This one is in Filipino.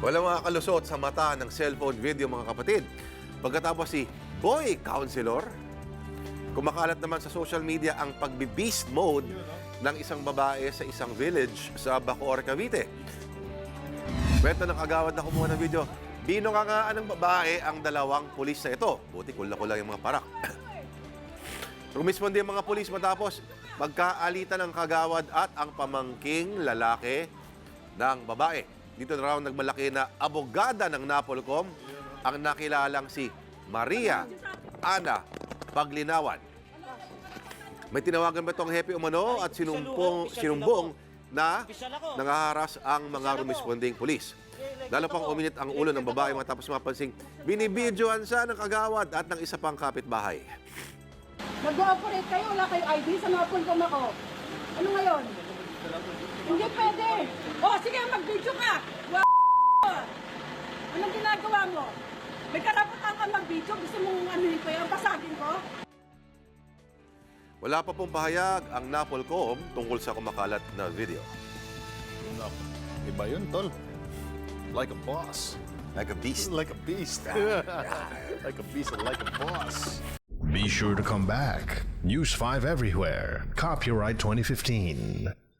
Walang makakalusot sa mata ng cellphone video mga kapatid. Pagkatapos si Boy Counselor, kumakalat naman sa social media ang pagbi-beast mode ng isang babae sa isang village sa Bacoor, Cavite. Kwento ng kagawad na kumuha ng video, binungangaan ng babae ang dalawang pulis na ito. Buti kula-kula yung mga parak. Rumispondi ang mga pulis matapos magkaalitan ng kagawad at ang pamangking lalaki ng babae. Dito na raw nagmalaki na abogada ng Napolcom ang nakilalang si Maria Ana Paglinawan. May tinawagan ba itong Hepe Umano at sinumpong, sinumbong na nangaharas ang mga rumisponding pulis. Lalo pang uminit ang ulo ng babae matapos mapansing binibidyohan siya ng kagawad at ng isa pang kapitbahay. Nag-ooperate kayo, wala kayo ID, sa mga pulkom ako. Ano ngayon? Hindi pwede. O, sige, mag-video ka. Wow! Anong ginagawa mo? May karapatan ka mag-video, gusto mong ano ko yan, basagin ko? Wala pa pong pahayag ang Napolcom tungkol sa kumakalat na video. Nako, Iba yun, tol. Like a boss. Like a beast. Like a beast. like a beast and like a boss. Be sure to come back. News 5 everywhere. Copyright 2015.